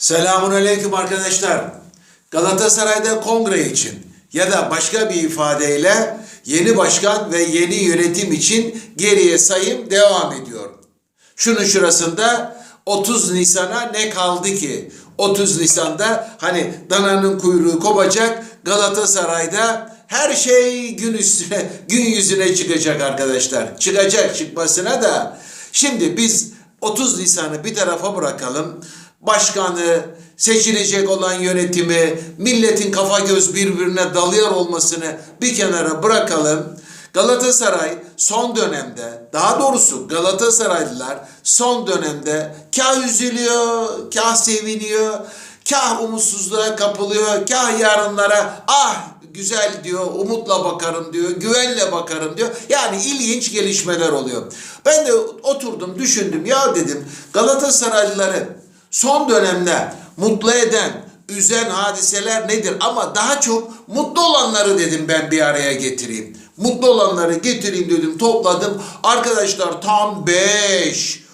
Selamun Aleyküm arkadaşlar. Galatasaray'da kongre için ya da başka bir ifadeyle yeni başkan ve yeni yönetim için geriye sayım devam ediyor. Şunun şurasında 30 Nisan'a ne kaldı ki? 30 Nisan'da hani dananın kuyruğu kopacak Galatasaray'da her şey gün üstüne, gün yüzüne çıkacak arkadaşlar. Çıkacak çıkmasına da. Şimdi biz 30 Nisan'ı bir tarafa bırakalım. Başkanı, seçilecek olan yönetimi, milletin kafa göz birbirine dalıyor olmasını bir kenara bırakalım. Galatasaray son dönemde, daha doğrusu Galatasaraylılar son dönemde kah üzülüyor, kah seviniyor, kah umutsuzluğa kapılıyor, kah yarınlara ah güzel diyor, umutla bakarım diyor, güvenle bakarım diyor. Yani ilginç gelişmeler oluyor. Ben de oturdum, düşündüm. Ya dedim Galatasaraylıları son dönemde mutlu eden, üzen hadiseler nedir? Ama daha çok mutlu olanları dedim ben bir araya getireyim. Mutlu olanları getireyim dedim, topladım. Arkadaşlar tam 5,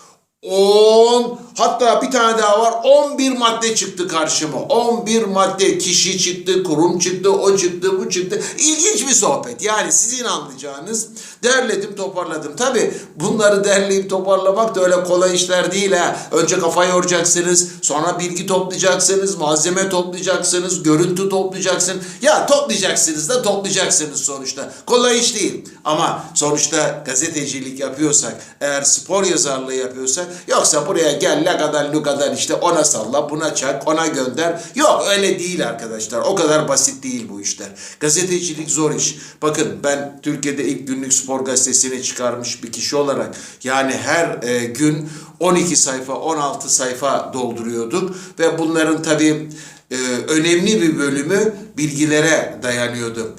10 hatta bir tane daha var 11 madde çıktı karşıma. 11 madde kişi çıktı, kurum çıktı, o çıktı, bu çıktı. İlginç bir sohbet. Yani sizin anlayacağınız derledim, toparladım. Tabi bunları derleyip toparlamak da öyle kolay işler değil ha. Önce kafa yoracaksınız, sonra bilgi toplayacaksınız, malzeme toplayacaksınız, görüntü toplayacaksınız. Ya toplayacaksınız da toplayacaksınız sonuçta. Kolay iş değil. Ama sonuçta gazetecilik yapıyorsak, eğer spor yazarlığı yapıyorsak, yoksa buraya gel la kadar lu kadar işte ona salla, buna çak, ona gönder. Yok öyle değil arkadaşlar. O kadar basit değil bu işler. Gazetecilik zor iş. Bakın ben Türkiye'de ilk günlük spor gazetesini çıkarmış bir kişi olarak yani her e, gün 12 sayfa, 16 sayfa dolduruyorduk ve bunların tabii e, önemli bir bölümü bilgilere dayanıyordu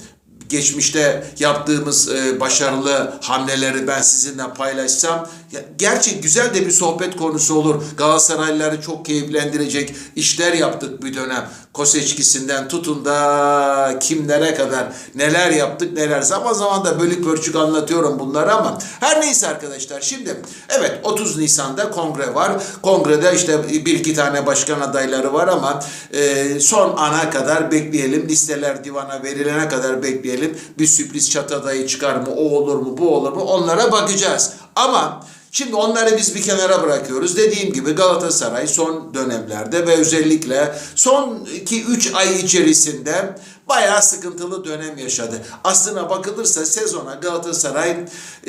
geçmişte yaptığımız e, başarılı hamleleri ben sizinle paylaşsam ya, gerçek güzel de bir sohbet konusu olur. Galatasaraylıları çok keyiflendirecek işler yaptık bir dönem. Koseçkisinden tutun da kimlere kadar neler yaptık neler. Zaman zaman da bölük pörçük anlatıyorum bunları ama her neyse arkadaşlar şimdi evet 30 Nisan'da kongre var. Kongrede işte bir iki tane başkan adayları var ama e, son ana kadar bekleyelim. Listeler divana verilene kadar bekleyelim. Bir sürpriz çat adayı çıkar mı? O olur mu? Bu olur mu? Onlara bakacağız. Ama Şimdi onları biz bir kenara bırakıyoruz. Dediğim gibi Galatasaray son dönemlerde ve özellikle son 2-3 ay içerisinde bayağı sıkıntılı dönem yaşadı. Aslına bakılırsa sezona Galatasaray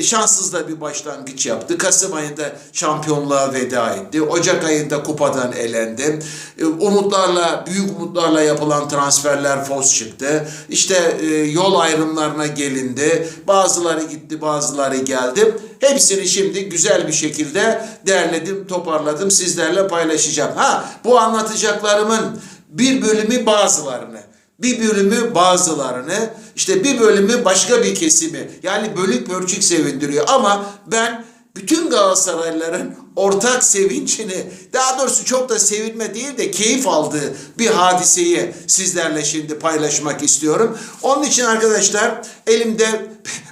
şanssız da bir başlangıç yaptı. Kasım ayında şampiyonluğa veda etti. Ocak ayında kupadan elendi. E, Umutlarla, büyük umutlarla yapılan transferler fos çıktı. İşte e, yol ayrımlarına gelindi. Bazıları gitti, bazıları geldi. Hepsini şimdi güzel bir şekilde derledim, toparladım, sizlerle paylaşacağım. Ha, bu anlatacaklarımın bir bölümü bazılarını, bir bölümü bazılarını, işte bir bölümü başka bir kesimi. Yani bölük pörçük sevindiriyor ama ben bütün Galatasaraylıların ortak sevincini, daha doğrusu çok da sevinme değil de keyif aldığı bir hadiseyi sizlerle şimdi paylaşmak istiyorum. Onun için arkadaşlar elimde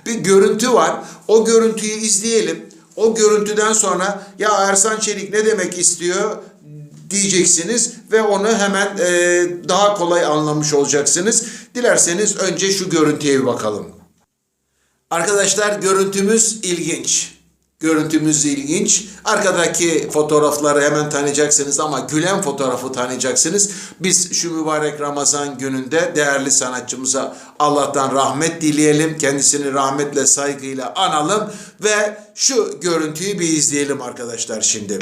bir görüntü var. O görüntüyü izleyelim. O görüntüden sonra ya Ersan Çelik ne demek istiyor diyeceksiniz ve onu hemen e, daha kolay anlamış olacaksınız. Dilerseniz önce şu görüntüye bir bakalım. Arkadaşlar görüntümüz ilginç. Görüntümüz ilginç. Arkadaki fotoğrafları hemen tanıyacaksınız ama gülen fotoğrafı tanıyacaksınız. Biz şu mübarek Ramazan gününde değerli sanatçımıza Allah'tan rahmet dileyelim. Kendisini rahmetle, saygıyla analım ve şu görüntüyü bir izleyelim arkadaşlar şimdi.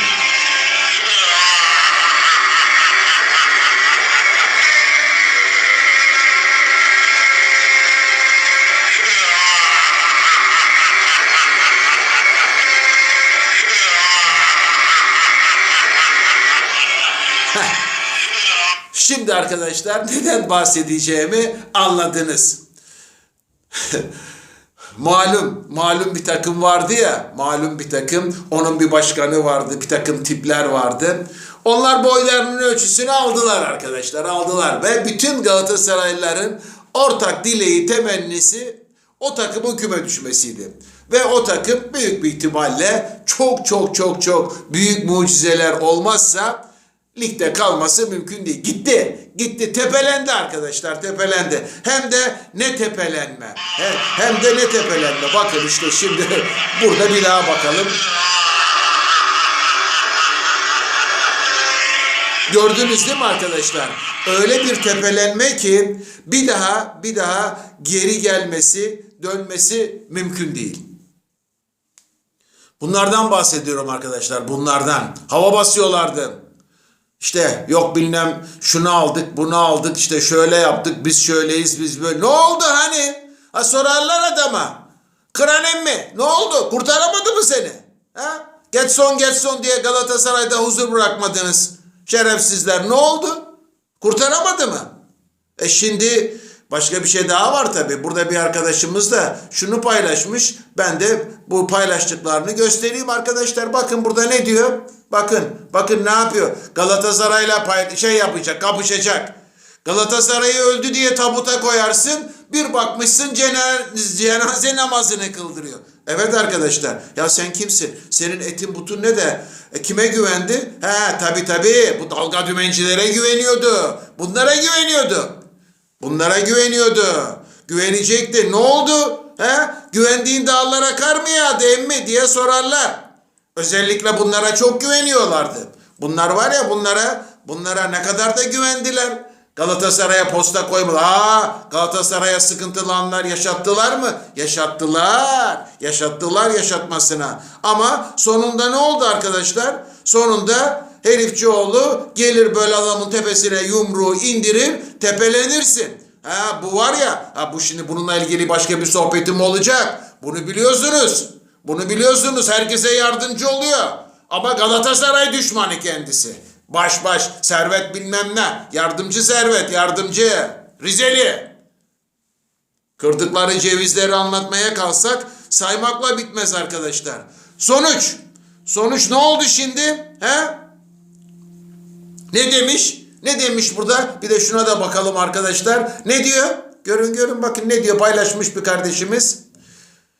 Şimdi arkadaşlar neden bahsedeceğimi anladınız. malum, malum bir takım vardı ya, malum bir takım, onun bir başkanı vardı, bir takım tipler vardı. Onlar boylarının ölçüsünü aldılar arkadaşlar, aldılar ve bütün Galatasaraylıların ortak dileği, temennisi o takımın küme düşmesiydi. Ve o takım büyük bir ihtimalle çok çok çok çok büyük mucizeler olmazsa ligde kalması mümkün değil. Gitti. Gitti. Tepelendi arkadaşlar. Tepelendi. Hem de ne tepelenme. He- Hem de ne tepelenme. Bakın işte şimdi burada bir daha bakalım. Gördünüz değil mi arkadaşlar? Öyle bir tepelenme ki bir daha bir daha geri gelmesi, dönmesi mümkün değil. Bunlardan bahsediyorum arkadaşlar. Bunlardan. Hava basıyorlardı. İşte yok bilmem şunu aldık, bunu aldık, işte şöyle yaptık, biz şöyleyiz, biz böyle. Ne oldu hani? Ha sorarlar adama. Kranem mi? Ne oldu? Kurtaramadı mı seni? Ha? Getson Getson diye Galatasaray'da huzur bırakmadınız. Şerefsizler. Ne oldu? Kurtaramadı mı? E şimdi başka bir şey daha var tabii. Burada bir arkadaşımız da şunu paylaşmış. Ben de bu paylaştıklarını göstereyim arkadaşlar. Bakın burada ne diyor? Bakın, bakın ne yapıyor? Galatasaray'la şey yapacak, kapışacak. Galatasaray'ı öldü diye tabuta koyarsın. Bir bakmışsın cenaze, cenaze namazını kıldırıyor. Evet arkadaşlar. Ya sen kimsin? Senin etin butun ne de? E, kime güvendi? He tabi tabi. Bu dalga dümencilere güveniyordu. Bunlara güveniyordu. Bunlara güveniyordu. Güvenecekti. Ne oldu? He? Güvendiğin dağlara kar mı yağdı emmi diye sorarlar. Özellikle bunlara çok güveniyorlardı. Bunlar var ya bunlara bunlara ne kadar da güvendiler. Galatasaray'a posta koymadı. Aa Galatasaray'a sıkıntılı anlar yaşattılar mı? Yaşattılar. Yaşattılar yaşatmasına. Ama sonunda ne oldu arkadaşlar? Sonunda herifçioğlu gelir böyle adamın tepesine yumruğu indirir tepelenirsin. Ha bu var ya ha bu şimdi bununla ilgili başka bir sohbetim olacak. Bunu biliyorsunuz. Bunu biliyorsunuz. Herkese yardımcı oluyor. Ama Galatasaray düşmanı kendisi. Baş baş servet bilmem ne. Yardımcı servet yardımcı. Rizeli. Kırdıkları cevizleri anlatmaya kalsak saymakla bitmez arkadaşlar. Sonuç. Sonuç ne oldu şimdi? He? Ne demiş? Ne demiş burada? Bir de şuna da bakalım arkadaşlar. Ne diyor? Görün görün bakın ne diyor paylaşmış bir kardeşimiz.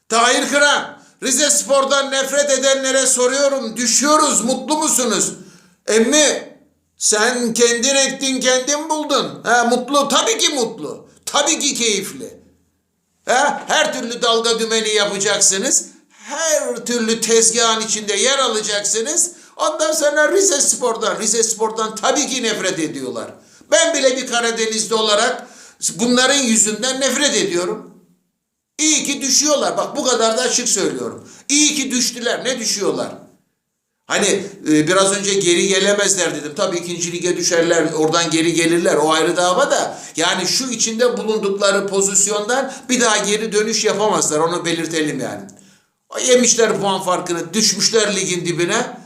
Tahir Kıran, Rize Spor'dan nefret edenlere soruyorum. Düşüyoruz, mutlu musunuz? Emmi, sen kendin ettin, kendin buldun. Ha, mutlu, tabii ki mutlu. Tabii ki keyifli. Ha, her türlü dalga dümeni yapacaksınız. Her türlü tezgahın içinde yer alacaksınız. Ondan sonra Rize Spor'dan, Rize Spor'dan tabii ki nefret ediyorlar. Ben bile bir Karadenizli olarak bunların yüzünden nefret ediyorum. İyi ki düşüyorlar. Bak bu kadar da açık söylüyorum. İyi ki düştüler. Ne düşüyorlar? Hani e, biraz önce geri gelemezler dedim. Tabii ikinci lige düşerler, oradan geri gelirler. O ayrı dava da. Yani şu içinde bulundukları pozisyondan bir daha geri dönüş yapamazlar. Onu belirtelim yani. Yemişler puan farkını, düşmüşler ligin dibine.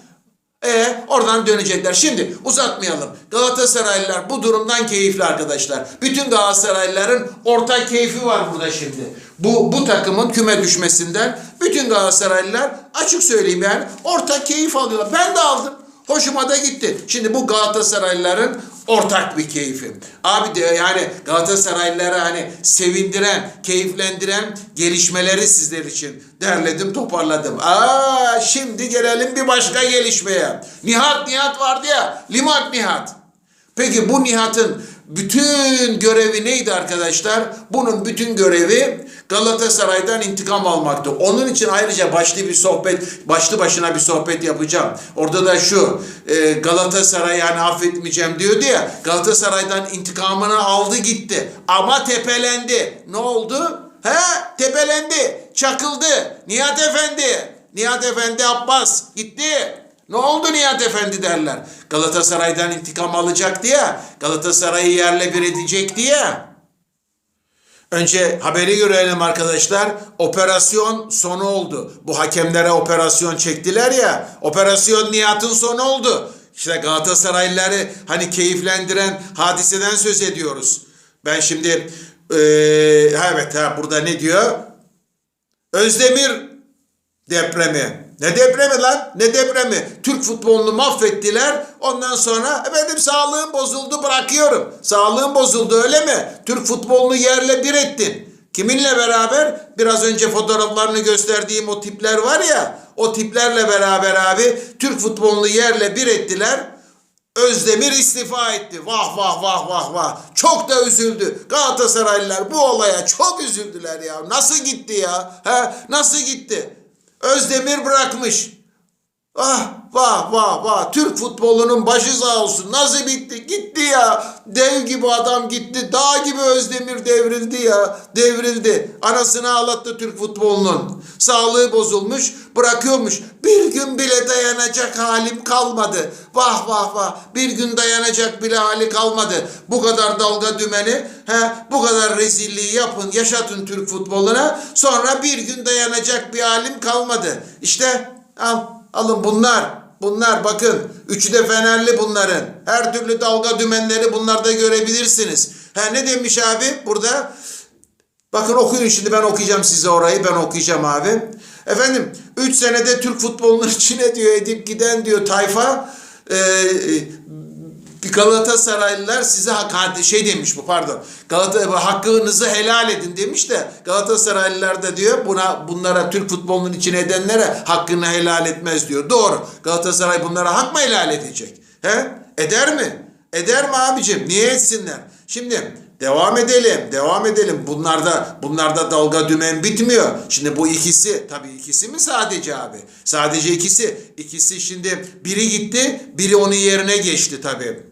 E oradan dönecekler. Şimdi uzatmayalım. Galatasaraylılar bu durumdan keyifli arkadaşlar. Bütün Galatasaraylıların ortak keyfi var burada şimdi. Bu bu takımın küme düşmesinden bütün Galatasaraylılar açık söyleyeyim yani ortak keyif alıyorlar. Ben de aldım. Hoşuma da gitti. Şimdi bu Galatasaraylıların ortak bir keyfi. Abi de yani Galatasaraylıları hani sevindiren, keyiflendiren gelişmeleri sizler için derledim, toparladım. Aa şimdi gelelim bir başka gelişmeye. Nihat Nihat vardı ya, Limak Nihat. Peki bu Nihat'ın bütün görevi neydi arkadaşlar? Bunun bütün görevi Galatasaray'dan intikam almaktı. Onun için ayrıca başlı bir sohbet, başlı başına bir sohbet yapacağım. Orada da şu, e, Galatasaray yani affetmeyeceğim diyordu ya, Galatasaray'dan intikamını aldı gitti. Ama tepelendi. Ne oldu? He? Tepelendi. Çakıldı. Nihat Efendi. Nihat Efendi Abbas gitti. Ne oldu Nihat Efendi derler. Galatasaray'dan intikam alacak diye, Galatasaray'ı yerle bir edecek diye. Önce haberi görelim arkadaşlar. Operasyon sonu oldu. Bu hakemlere operasyon çektiler ya. Operasyon Nihat'ın sonu oldu. İşte Galatasaraylıları hani keyiflendiren hadiseden söz ediyoruz. Ben şimdi eee, evet ha burada ne diyor? Özdemir depremi. Ne depremi lan? Ne depremi? Türk futbolunu mahvettiler. Ondan sonra efendim sağlığım bozuldu bırakıyorum. Sağlığım bozuldu öyle mi? Türk futbolunu yerle bir ettin. Kiminle beraber? Biraz önce fotoğraflarını gösterdiğim o tipler var ya. O tiplerle beraber abi Türk futbolunu yerle bir ettiler. Özdemir istifa etti. Vah vah vah vah vah. Çok da üzüldü. Galatasaraylılar bu olaya çok üzüldüler ya. Nasıl gitti ya? He? Nasıl gitti? Özdemir bırakmış. Ah vah vah vah. Türk futbolunun başı sağ olsun. Nasıl bitti? Gitti ya. Dev gibi adam gitti. Dağ gibi Özdemir devrildi ya. Devrildi. Anasını ağlattı Türk futbolunun. Sağlığı bozulmuş. Bırakıyormuş. Bir gün bile dayanacak halim kalmadı. Vah vah vah. Bir gün dayanacak bile hali kalmadı. Bu kadar dalga dümeni, he, bu kadar rezilliği yapın, yaşatın Türk futboluna. Sonra bir gün dayanacak bir halim kalmadı. İşte al, alın bunlar. Bunlar bakın. Üçü de Fenerli bunların. Her türlü dalga dümenleri bunlarda görebilirsiniz. Ha ne demiş abi burada? Bakın okuyun şimdi ben okuyacağım size orayı ben okuyacağım abi. Efendim 3 senede Türk futbolunun içine diyor edip giden diyor tayfa e, bir Galatasaraylılar size hakaret şey demiş bu pardon. Galata hakkınızı helal edin demiş de Galatasaraylılar da diyor buna bunlara Türk futbolunun içine edenlere hakkını helal etmez diyor. Doğru. Galatasaray bunlara hak mı helal edecek? He? Eder mi? Eder mi abicim? Niye etsinler? Şimdi devam edelim. Devam edelim. Bunlarda bunlarda dalga dümen bitmiyor. Şimdi bu ikisi tabii ikisi mi sadece abi? Sadece ikisi. İkisi şimdi biri gitti, biri onun yerine geçti tabii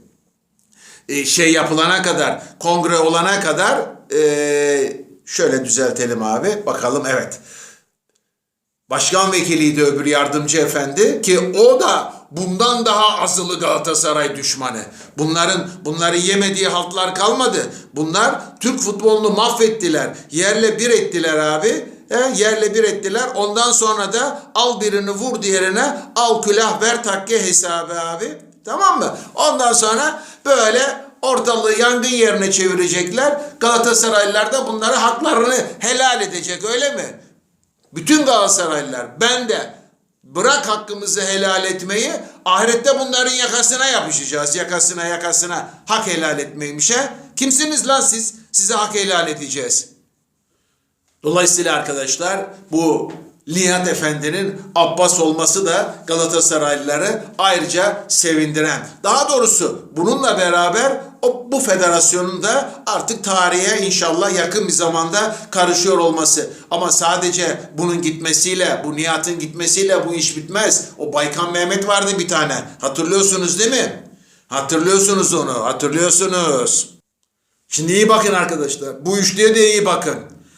e, şey yapılana kadar, kongre olana kadar e, şöyle düzeltelim abi. Bakalım evet. Başkan vekiliydi öbür yardımcı efendi ki o da bundan daha azılı Galatasaray düşmanı. Bunların bunları yemediği haltlar kalmadı. Bunlar Türk futbolunu mahvettiler. Yerle bir ettiler abi. He, yerle bir ettiler. Ondan sonra da al birini vur diğerine al külah ver takke hesabı abi. Tamam mı? Ondan sonra böyle ortalığı yangın yerine çevirecekler. Galatasaraylılar da bunlara haklarını helal edecek öyle mi? Bütün Galatasaraylılar ben de bırak hakkımızı helal etmeyi ahirette bunların yakasına yapışacağız. Yakasına yakasına hak helal etmeymiş he. Kimsiniz lan siz? Size hak helal edeceğiz. Dolayısıyla arkadaşlar bu Nihat Efendi'nin Abbas olması da Galatasaraylıları ayrıca sevindiren. Daha doğrusu bununla beraber o, bu federasyonun da artık tarihe inşallah yakın bir zamanda karışıyor olması. Ama sadece bunun gitmesiyle, bu Nihat'ın gitmesiyle bu iş bitmez. O Baykan Mehmet vardı bir tane. Hatırlıyorsunuz değil mi? Hatırlıyorsunuz onu, hatırlıyorsunuz. Şimdi iyi bakın arkadaşlar. Bu üçlüye de iyi bakın.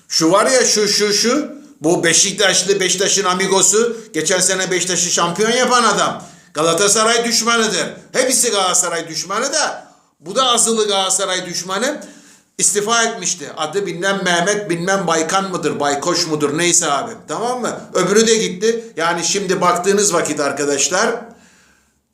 Şu var ya şu şu şu. Bu Beşiktaşlı Beşiktaş'ın amigosu. Geçen sene Beşiktaş'ı şampiyon yapan adam. Galatasaray düşmanıdır. Hepsi Galatasaray düşmanı da. Bu da azılı Galatasaray düşmanı. istifa etmişti. Adı bilmem Mehmet bilmem Baykan mıdır, Baykoş mudur neyse abi. Tamam mı? Öbürü de gitti. Yani şimdi baktığınız vakit arkadaşlar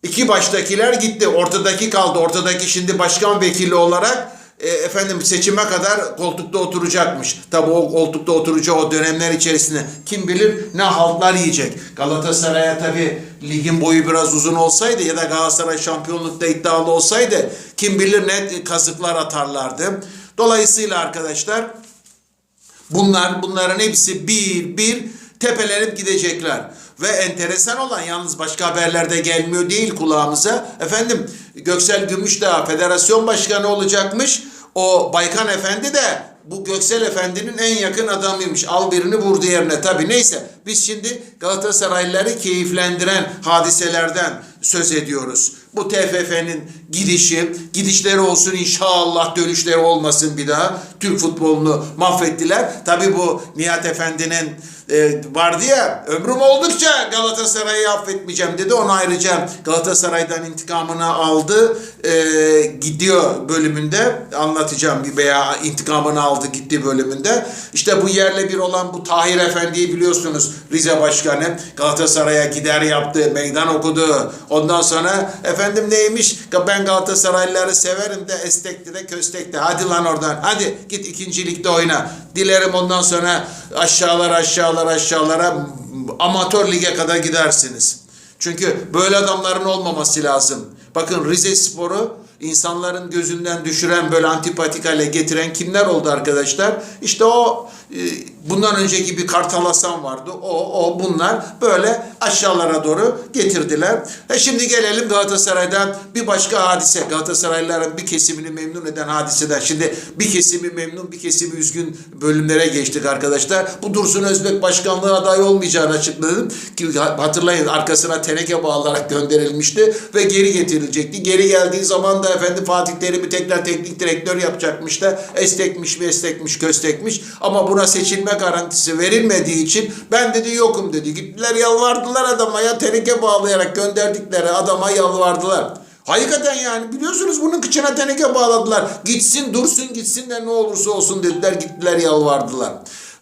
İki baştakiler gitti. Ortadaki kaldı. Ortadaki şimdi başkan vekili olarak e, efendim seçime kadar koltukta oturacakmış. Tabi o koltukta oturacağı o dönemler içerisinde kim bilir ne haltlar yiyecek. Galatasaray'a tabi ligin boyu biraz uzun olsaydı ya da Galatasaray şampiyonlukta iddialı olsaydı kim bilir ne kazıklar atarlardı. Dolayısıyla arkadaşlar Bunlar bunların hepsi bir bir tepelenip gidecekler. Ve enteresan olan yalnız başka haberlerde gelmiyor değil kulağımıza. Efendim Göksel Gümüşdağ federasyon başkanı olacakmış. O Baykan Efendi de bu Göksel Efendi'nin en yakın adamıymış. Al birini vur diğerine. Tabi neyse biz şimdi Galatasaraylıları keyiflendiren hadiselerden söz ediyoruz. Bu TFF'nin gidişi, gidişleri olsun inşallah dönüşleri olmasın bir daha. Türk futbolunu mahvettiler. Tabi bu Nihat Efendi'nin e, vardı ya ömrüm oldukça Galatasaray'ı affetmeyeceğim dedi. Onu ayrıca Galatasaray'dan intikamını aldı. E, gidiyor bölümünde anlatacağım veya intikamını aldı gitti bölümünde. İşte bu yerle bir olan bu Tahir Efendi'yi biliyorsunuz Rize Başkanı Galatasaray'a gider yaptı, meydan okudu. Ondan sonra efendim neymiş ben Galatasaraylıları severim de estekti de köstekti. Hadi lan oradan hadi git ikinci ligde oyna. Dilerim ondan sonra aşağılar aşağılar aşağılara amatör lige kadar gidersiniz. Çünkü böyle adamların olmaması lazım. Bakın Rize Spor'u insanların gözünden düşüren böyle antipatik hale getiren kimler oldu arkadaşlar? İşte o bundan önceki bir Kartal Hasan vardı. O, o bunlar böyle aşağılara doğru getirdiler. E şimdi gelelim Galatasaray'dan bir başka hadise. Galatasaraylıların bir kesimini memnun eden hadiseden. Şimdi bir kesimi memnun bir kesimi üzgün bölümlere geçtik arkadaşlar. Bu Dursun Özbek başkanlığı adayı olmayacağını açıkladım. Hatırlayın arkasına teneke bağlarak gönderilmişti ve geri getirilecekti. Geri geldiği zaman da efendim Fatih Terim'i tekrar teknik direktör yapacakmış da estekmiş estekmiş köstekmiş ama buna seçilme garantisi verilmediği için ben dedi yokum dedi. Gittiler yalvardılar adama ya teneke bağlayarak gönderdikleri adama yalvardılar. Hakikaten yani biliyorsunuz bunun kıçına teneke bağladılar. Gitsin dursun gitsin de ne olursa olsun dediler gittiler yalvardılar.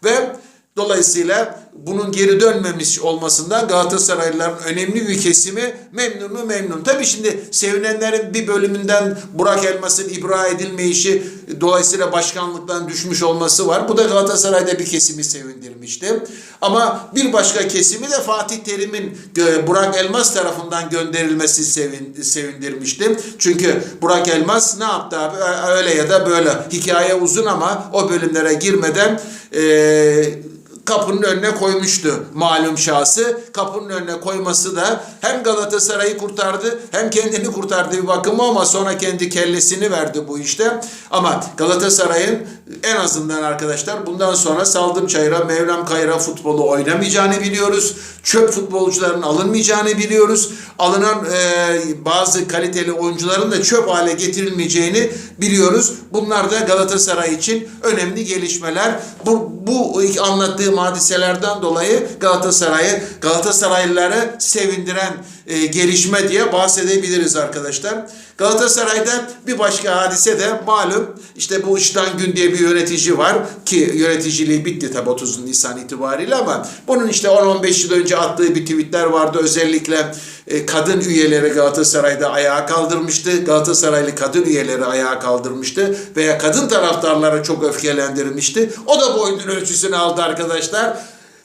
Ve dolayısıyla bunun geri dönmemiş olmasından Galatasaraylıların önemli bir kesimi memnun mu memnun. Tabii şimdi sevinenlerin bir bölümünden Burak Elmas'ın ibra edilmeyişi dolayısıyla başkanlıktan düşmüş olması var. Bu da Galatasaray'da bir kesimi sevindirmişti. Ama bir başka kesimi de Fatih Terim'in e, Burak Elmas tarafından gönderilmesi sevin, sevindirmişti. Çünkü Burak Elmas ne yaptı abi? Öyle ya da böyle. Hikaye uzun ama o bölümlere girmeden eee kapının önüne koymuştu malum şahsı. Kapının önüne koyması da hem Galatasaray'ı kurtardı hem kendini kurtardı bir bakıma ama sonra kendi kellesini verdi bu işte. Ama Galatasaray'ın en azından arkadaşlar bundan sonra Saldım Çayır'a, Mevlam Kayır'a futbolu oynamayacağını biliyoruz. Çöp futbolcuların alınmayacağını biliyoruz. Alınan e, bazı kaliteli oyuncuların da çöp hale getirilmeyeceğini biliyoruz. Bunlar da Galatasaray için önemli gelişmeler. Bu, bu anlattığım hadiselerden dolayı Galatasaray'ı, Galatasaraylıları sevindiren e, gelişme diye bahsedebiliriz arkadaşlar. Galatasaray'da bir başka hadise de malum işte bu İşten Gün diye bir yönetici var ki yöneticiliği bitti tabi 30 Nisan itibariyle ama bunun işte 10-15 yıl önce attığı bir tweetler vardı özellikle e, kadın üyeleri Galatasaray'da ayağa kaldırmıştı. Galatasaraylı kadın üyeleri ayağa kaldırmıştı veya kadın taraftarları çok öfkelendirmişti. O da boynun ölçüsünü aldı arkadaşlar.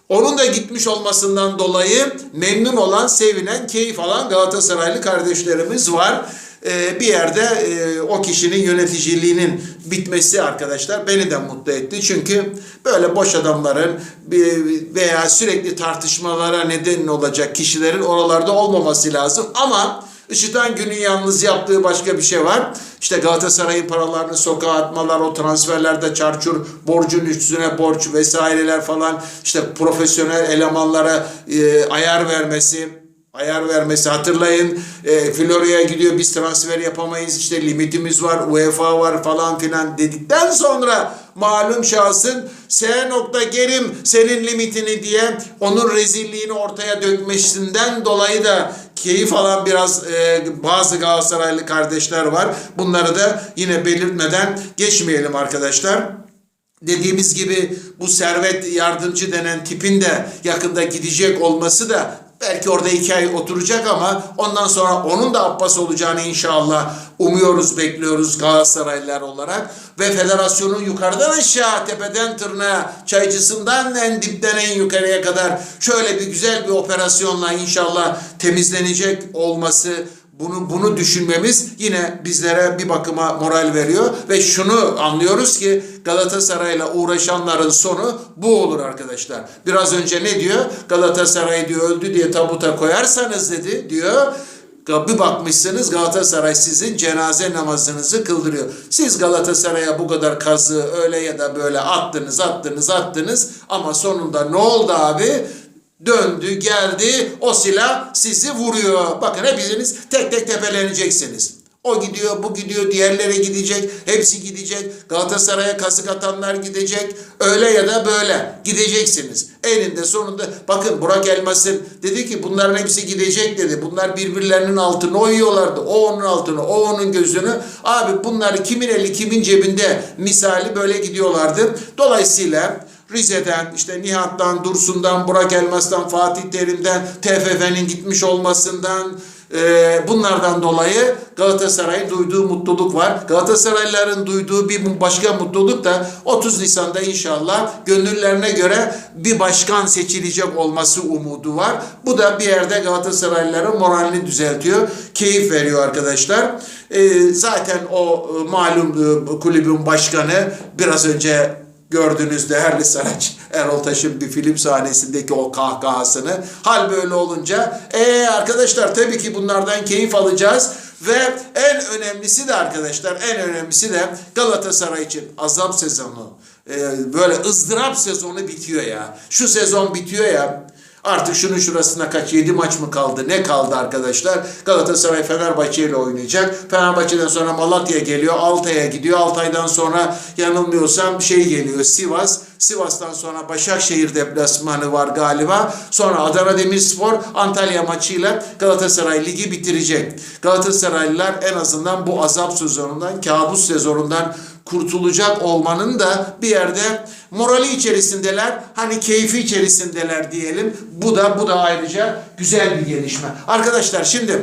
Onun da gitmiş olmasından dolayı memnun olan, sevinen, keyif alan Galatasaraylı kardeşlerimiz var. Ee, bir yerde e, o kişinin yöneticiliğinin bitmesi arkadaşlar beni de mutlu etti. Çünkü böyle boş adamların veya sürekli tartışmalara neden olacak kişilerin oralarda olmaması lazım. Ama Işıtan Gün'ün yalnız yaptığı başka bir şey var. İşte Galatasaray'ın paralarını sokağa atmalar, o transferlerde çarçur, borcun üstüne borç vesaireler falan, işte profesyonel elemanlara e, ayar vermesi, ayar vermesi hatırlayın e, Florya'ya gidiyor biz transfer yapamayız işte limitimiz var UEFA var falan filan dedikten sonra malum şahsın S nokta gerim senin limitini diye onun rezilliğini ortaya dökmesinden dolayı da keyif alan biraz e, bazı Galatasaraylı kardeşler var. Bunları da yine belirtmeden geçmeyelim arkadaşlar. Dediğimiz gibi bu servet yardımcı denen tipin de yakında gidecek olması da belki orada iki ay oturacak ama ondan sonra onun da Abbas olacağını inşallah umuyoruz, bekliyoruz Galatasaraylılar olarak. Ve federasyonun yukarıdan aşağı, tepeden tırnağa, çaycısından en dipten en yukarıya kadar şöyle bir güzel bir operasyonla inşallah temizlenecek olması bunu bunu düşünmemiz yine bizlere bir bakıma moral veriyor ve şunu anlıyoruz ki Galatasaray'la uğraşanların sonu bu olur arkadaşlar. Biraz önce ne diyor? Galatasaray diyor öldü diye tabuta koyarsanız dedi diyor. Bir bakmışsınız Galatasaray sizin cenaze namazınızı kıldırıyor. Siz Galatasaray'a bu kadar kazı öyle ya da böyle attınız attınız attınız ama sonunda ne oldu abi? Döndü geldi o silah sizi vuruyor. Bakın hepiniz tek tek tepeleneceksiniz. O gidiyor, bu gidiyor, diğerleri gidecek, hepsi gidecek. Galatasaray'a kasık atanlar gidecek. Öyle ya da böyle gideceksiniz. Eninde sonunda bakın Burak Elmas'ın dedi ki bunların hepsi gidecek dedi. Bunlar birbirlerinin altını oyuyorlardı. O onun altını, o onun gözünü. Abi bunlar kimin eli kimin cebinde misali böyle gidiyorlardı. Dolayısıyla Rize'den, işte Nihat'tan, Dursun'dan, Burak Elmas'tan, Fatih Terim'den, TFF'nin gitmiş olmasından Ee, bunlardan dolayı Galatasaray'ın duyduğu mutluluk var. Galatasaraylıların duyduğu bir başka mutluluk da 30 Nisan'da inşallah gönüllerine göre bir başkan seçilecek olması umudu var. Bu da bir yerde Galatasaraylıların moralini düzeltiyor. Keyif veriyor arkadaşlar. Ee, zaten o e, malum e, kulübün başkanı biraz önce gördüğünüz değerli sanatçı Erol Taş'ın bir film sahnesindeki o kahkahasını. Hal böyle olunca ee arkadaşlar tabii ki bunlardan keyif alacağız ve en önemlisi de arkadaşlar en önemlisi de Galatasaray için azap sezonu ee, böyle ızdırap sezonu bitiyor ya. Şu sezon bitiyor ya. Artık şunun şurasına kaç 7 maç mı kaldı? Ne kaldı arkadaşlar? Galatasaray Fenerbahçe ile oynayacak. Fenerbahçe'den sonra Malatya geliyor. Altay'a gidiyor. Altay'dan sonra yanılmıyorsam şey geliyor Sivas. Sivas'tan sonra Başakşehir deplasmanı var galiba. Sonra Adana Demirspor Antalya maçıyla Galatasaray Ligi bitirecek. Galatasaraylılar en azından bu azap sezonundan, kabus sezonundan kurtulacak olmanın da bir yerde morali içerisindeler. Hani keyfi içerisindeler diyelim. Bu da bu da ayrıca güzel bir gelişme. Arkadaşlar şimdi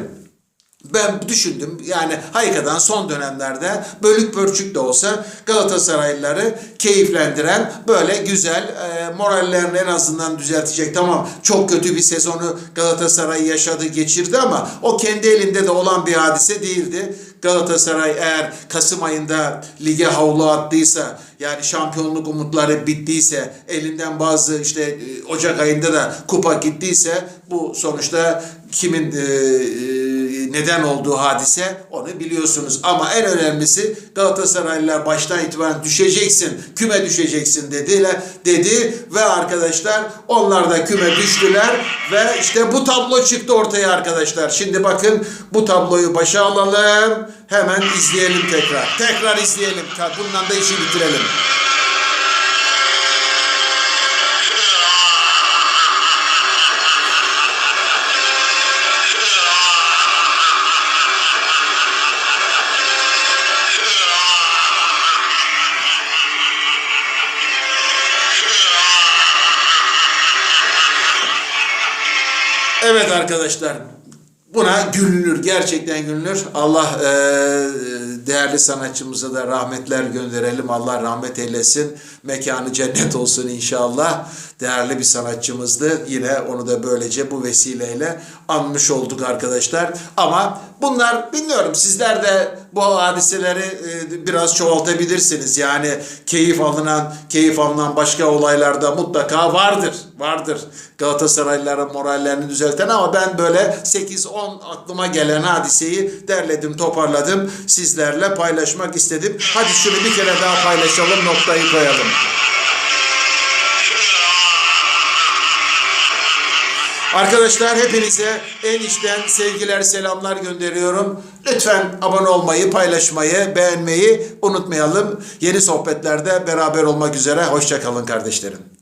ben düşündüm yani Hayka'dan son dönemlerde bölük pörçük de olsa Galatasaraylıları keyiflendiren böyle güzel e, morallerini en azından düzeltecek. Tamam çok kötü bir sezonu Galatasaray yaşadı geçirdi ama o kendi elinde de olan bir hadise değildi. Galatasaray eğer Kasım ayında lige havlu attıysa yani şampiyonluk umutları bittiyse elinden bazı işte e, Ocak ayında da kupa gittiyse bu sonuçta kimin e, e, neden olduğu hadise onu biliyorsunuz. Ama en önemlisi Galatasaraylılar baştan itibaren düşeceksin, küme düşeceksin dediler, dedi ve arkadaşlar onlar da küme düştüler ve işte bu tablo çıktı ortaya arkadaşlar. Şimdi bakın bu tabloyu başa alalım. Hemen izleyelim tekrar. Tekrar izleyelim. Bundan da işi bitirelim. Evet arkadaşlar buna gülünür. Gerçekten gülünür. Allah e, değerli sanatçımıza da rahmetler gönderelim. Allah rahmet eylesin. Mekanı cennet olsun inşallah. Değerli bir sanatçımızdı. Yine onu da böylece bu vesileyle anmış olduk arkadaşlar. Ama bunlar bilmiyorum sizler de bu hadiseleri e, biraz çoğaltabilirsiniz. Yani keyif alınan, keyif alınan başka olaylarda mutlaka vardır. Vardır. Galatasaraylıların morallerini düzelten ama ben böyle 8-10 aklıma gelen hadiseyi derledim, toparladım. Sizlerle paylaşmak istedim. Hadi şunu bir kere daha paylaşalım, noktayı koyalım. Arkadaşlar hepinize en içten sevgiler, selamlar gönderiyorum. Lütfen abone olmayı, paylaşmayı, beğenmeyi unutmayalım. Yeni sohbetlerde beraber olmak üzere. Hoşçakalın kardeşlerim.